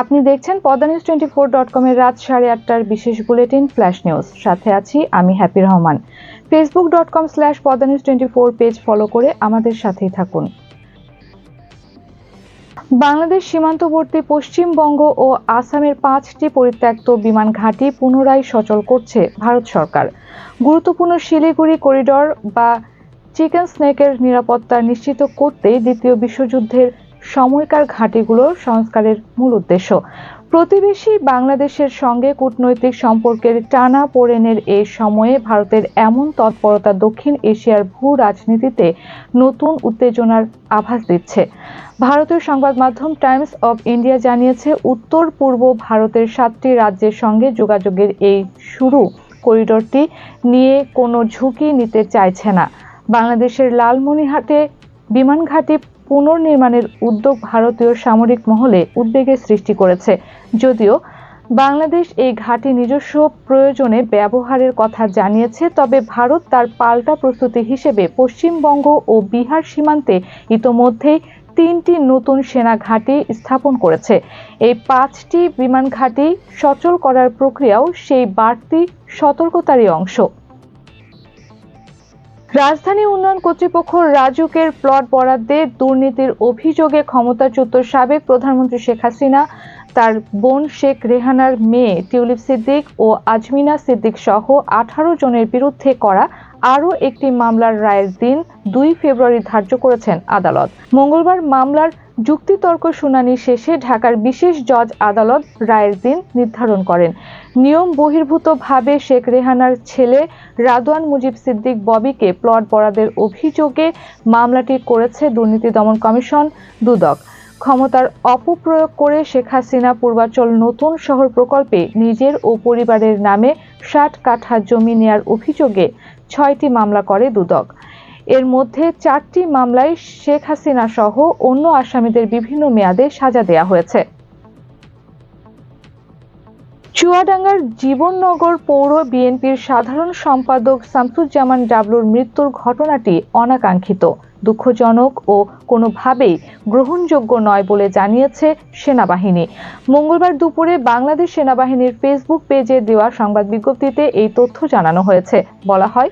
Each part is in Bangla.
আপনি দেখছেন Padma news twenty four dot কমের রাত সাড়ে আটটার বিশেষ বুলেটিন ফ্ল্যাশ নিউজ। সাথে আছি আমি Happy Rahman. Facebook dot com slash Padma news twenty four page follow করে আমাদের সাথেই থাকুন। বাংলাদেশ সীমান্তবর্তী পশ্চিমবঙ্গ ও আসামের পাঁচটি পরিত্যক্ত বিমান ঘাঁটি পুনরায় সচল করছে ভারত সরকার। গুরুত্বপূর্ণ শিলিগুড়ি করিডর বা চিকেন স্নেকের নিরাপত্তা নিশ্চিত করতেই দ্বিতীয় বিশ্বযুদ্ধের সময়কার ঘাঁটিগুলোর সংস্কারের মূল উদ্দেশ্য। প্রতিবেশী বাংলাদেশের সঙ্গে কূটনৈতিক সম্পর্কের টানা পোড়েনের এই সময়ে ভারতের এমন তৎপরতা দক্ষিণ এশিয়ার ভূ রাজনীতিতে নতুন উত্তেজনার আভাস দিচ্ছে। ভারতীয় সংবাদ মাধ্যম টাইমস অব ইন্ডিয়া জানিয়েছে, উত্তর পূর্ব ভারতের সাতটি রাজ্যের সঙ্গে যোগাযোগের এই শুরু করিডোরটি নিয়ে কোনো ঝুঁকি নিতে চাইছে না। বাংলাদেশের লালমনিহাটে বিমান ঘাঁটি পুনর্নির্মাণের উদ্যোগ ভারতীয় সামরিক মহলে উদ্বেগের সৃষ্টি করেছে। যদিও বাংলাদেশ এই ঘাঁটি নিজস্ব প্রয়োজনে ব্যবহারের কথা জানিয়েছে, তবে ভারত তার পাল্টা প্রস্তুতি হিসেবে পশ্চিমবঙ্গ ও বিহার সীমান্তে ইতোমধ্যেই তিনটি নতুন সেনা ঘাঁটি স্থাপন করেছে। এই পাঁচটি বিমান ঘাঁটি সচল করার প্রক্রিয়াও সেই বাড়তি সতর্কতারই অংশ। রাজধানী উন্নয়ন কর্তৃপক্ষ রাজুকের প্লট বরাদ্দে দুর্নীতির অভিযোগে ক্ষমতাচ্যুত সাবেক প্রধানমন্ত্রী শেখ হাসিনা, তার বোন শেখ রেহানার মেয়ে টিউলিপ সিদ্দিক ও আজমিনা সিদ্দিক সহ আঠারো জনের বিরুদ্ধে করা আরও একটি মামলার রায়ের দিন দুই ফেব্রুয়ারি ধার্য করেছেন আদালত। মঙ্গলবার মামলার যুক্তিতর্ক শুনানি শেষে ঢাকার বিশেষ জজ আদালত রায়ের দিন নির্ধারণ করেন। নিয়ম বহির্ভূতভাবে শেখ রেহানার ছেলে রাদওয়ান মুজিব সিদ্দিক ববিকে প্লট বরাদের অভিযোগে মামলাটি করেছে দুর্নীতি দমন কমিশন দুদক। ক্ষমতার অপপ্রয়োগ করে শেখ হাসিনা পূর্বাচল নতুন শহর প্রকল্পে নিজের ও পরিবারের নামে ষাট কাঠা জমি নেয়ার অভিযোগে ছয়টি মামলা করে দুদক। এর মধ্যে চারটি মামলায় শেখ হাসিনা সহ অন্য আসামিদের বিভিন্ন মেয়াদে সাজা দেয়া হয়েছে। চুয়াডাঙ্গার জীবননগর পৌর বিএনপির সাধারণ সম্পাদক শামসুজ্জামান ডাবলুর মৃত্যুর ঘটনাটি অনাকাঙ্ক্ষিত, দুঃখজনক ও কোনোভাবেই গ্রহণযোগ্য নয় বলে জানিয়েছে সেনাবাহিনী। মঙ্গলবার দুপুরে বাংলাদেশ সেনাবাহিনীর ফেসবুক পেজে দেওয়া সংবাদ বিজ্ঞপ্তিতে এই তথ্য জানানো হয়েছে। বলা হয়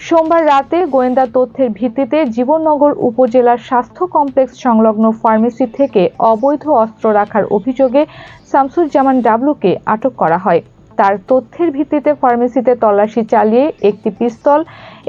সোমবার রাতে গোয়েন্দা তথ্যের ভিত্তিতে জীবননগর উপজেলার স্বাস্থ্য কমপ্লেক্স সংলগ্ন ফার্মেসি থেকে অবৈধ অস্ত্র রাখার অভিযোগে শামসুজ্জামান ডাবলুকে আটক করা হয়। তার তথ্যের ভিত্তিতে ফার্মেসিতে তল্লাশি চালিয়ে একটি পিস্তল,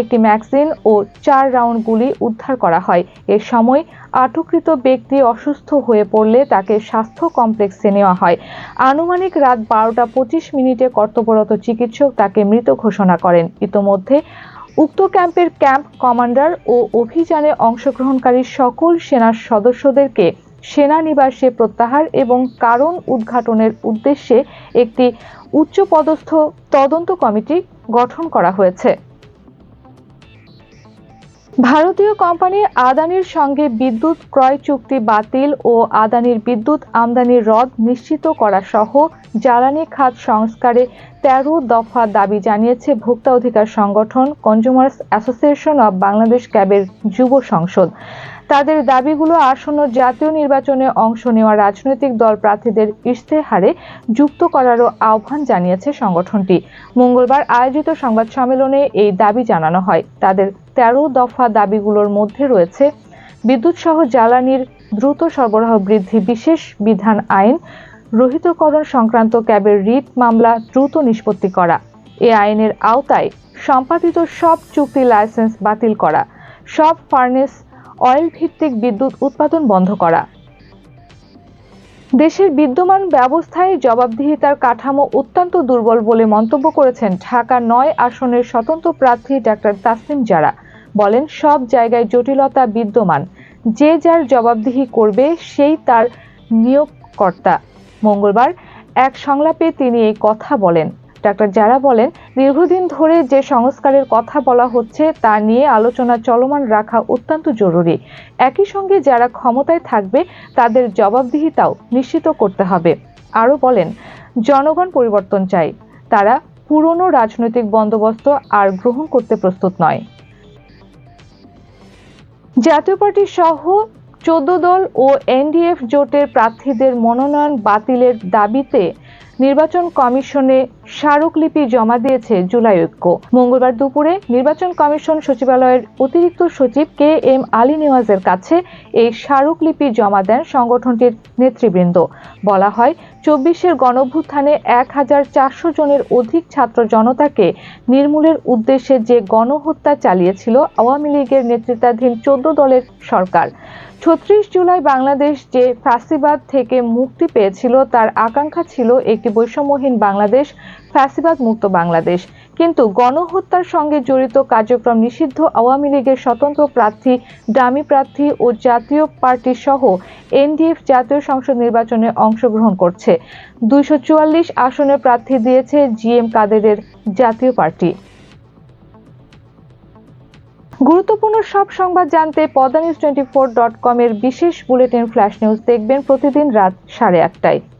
একটি ম্যাগজিন ও চার রাউন্ড গুলি উদ্ধার করা হয়। এ সময় আটককৃত ব্যক্তি অসুস্থ হয়ে পড়লে তাকে স্বাস্থ্য কমপ্লেক্সে নেওয়া হয়। আনুমানিক রাত বারোটা পঁচিশ মিনিটে কর্তব্যরত চিকিৎসক তাকে মৃত ঘোষণা করেন। ইতোমধ্যে উক্ত ক্যাম্পের ক্যাম্প কমান্ডার ও অভিযানে অংশগ্রহণকারী সকল সেনার সদস্যদেরকে সেনানিবাসে প্রত্যাহার এবং কারণ উদ্ঘাটনের উদ্দেশ্যে একটি উচ্চপদস্থ তদন্ত কমিটি গঠন করা হয়েছে। ভারতীয় কোম্পানি আদানির সঙ্গে বিদ্যুৎ ক্রয় চুক্তি বাতিল ও আদানির বিদ্যুৎ আমদানির রদ নিশ্চিত করা সহ জ্বালানি খাত সংস্কারে তেরো দফা দাবি জানিয়েছে ভোক্তা অধিকার সংগঠন কনজুমার্স অ্যাসোসিয়েশন অব বাংলাদেশ ক্যাবের যুব সংসদ। তাদের দাবিগুলো আসন্ন জাতীয় নির্বাচনে অংশ নেওয়া রাজনৈতিক দল প্রার্থীদের ইশতেহারে যুক্ত করারও আহ্বান জানিয়েছে সংগঠনটি। মঙ্গলবার আয়োজিত সংবাদ সম্মেলনে এই দাবি জানানো হয়। তাদের তেরো দফা দাবিগুলোর মধ্যে রয়েছে বিদ্যুৎ সহ জ্বালানির দ্রুত সরবরাহ বৃদ্ধি, বিশেষ বিধান আইন, রহিতকরণ সংক্রান্ত ক্যাবের রিট মামলা দ্রুত নিষ্পত্তি করা। এ আইনের আওতায় সম্পাদিত সব চুক্তি লাইসেন্স বাতিল করা। সব ফার্নেস অয়েল ভিত্তিক বিদ্যুৎ উৎপাদন বন্ধ করা। দেশের বিদ্যমান ব্যবস্থায় জবাবদিহিতার কাঠামো অত্যন্ত দুর্বল বলে মন্তব্য করেছেন ঢাকা নয় আসনের স্বতন্ত্র প্রার্থী ডাক্তার তাসলিম জারা। বলেন, সব জায়গায় জটিলতা বিদ্যমান। যে যার জবাবদিহি করবে, সেই তার নিয়োগকর্তা। মঙ্গলবার এক সংলাপে তিনি এই কথা বলেন। ডাক্তার যারা বলেন, দীর্ঘদিন ধরে যে সংস্কারের কথা বলা হচ্ছে তা নিয়ে আলোচনা চলমান রাখা অত্যন্ত জরুরি। একই সঙ্গে যারা ক্ষমতায় থাকবে, তাদের জবাবদিহিতাও নিশ্চিত করতে হবে। আরও বলেন, জনগণ পরিবর্তন চাই তারা পুরনো রাজনৈতিক বন্দোবস্ত আর গ্রহণ করতে প্রস্তুত নয়। জাতীয় পার্টি সহ চোদ্দ দল ও এনডিএফ জোটের প্রার্থীদের মনোনয়ন বাতিলের দাবিতে নির্বাচন কমিশনে স্মারকলিপি জমা দিয়েছে জুলাই ঐক্য। মঙ্গলবার দুপুরে নির্বাচন কমিশন সচিবালয়ের অতিরিক্ত সচিব কে এম আলী নেওয়াজের কাছে এই স্মারকলিপি জমা দেন সংগঠনটির নেতৃবৃন্দ। বলা হয় চব্বিশের গণভ্যুত্থানে এক হাজার চারশো জনের অধিক ছাত্র জনতাকে নির্মূলের উদ্দেশ্যে যে গণহত্যা চালিয়েছিল আওয়ামী লীগের নেতৃত্বাধীন চোদ্দ দলের সরকার। ছত্রিশ জুলাই বাংলাদেশ যে ফাঁসিবাদ থেকে মুক্তি পেয়েছিল, তার আকাঙ্ক্ষা ছিল একটি বৈষম্যহীন বাংলাদেশ ফ্যাসিবাদ মুক্ত বাংলাদেশ। কিন্তু গণহত্যার সঙ্গে জড়িত কার্যক্রম নিষিদ্ধ আওয়ামী লীগের স্বতন্ত্র প্রার্থী ডামি প্রার্থী ও জাতীয় পার্টি সহ এনডিএফ জাতীয় সংসদ নির্বাচনে অংশগ্রহণ করছে। দুইশো চুয়াল্লিশ আসনের প্রার্থী দিয়েছে জিএম কাদেরের জাতীয় পার্টি। গুরুত্বপূর্ণ সব সংবাদ জানতে Padma news twenty four dot com এর বিশেষ বুলেটিন ফ্ল্যাশ নিউজ দেখবেন প্রতিদিন রাত সাড়ে আটটায়।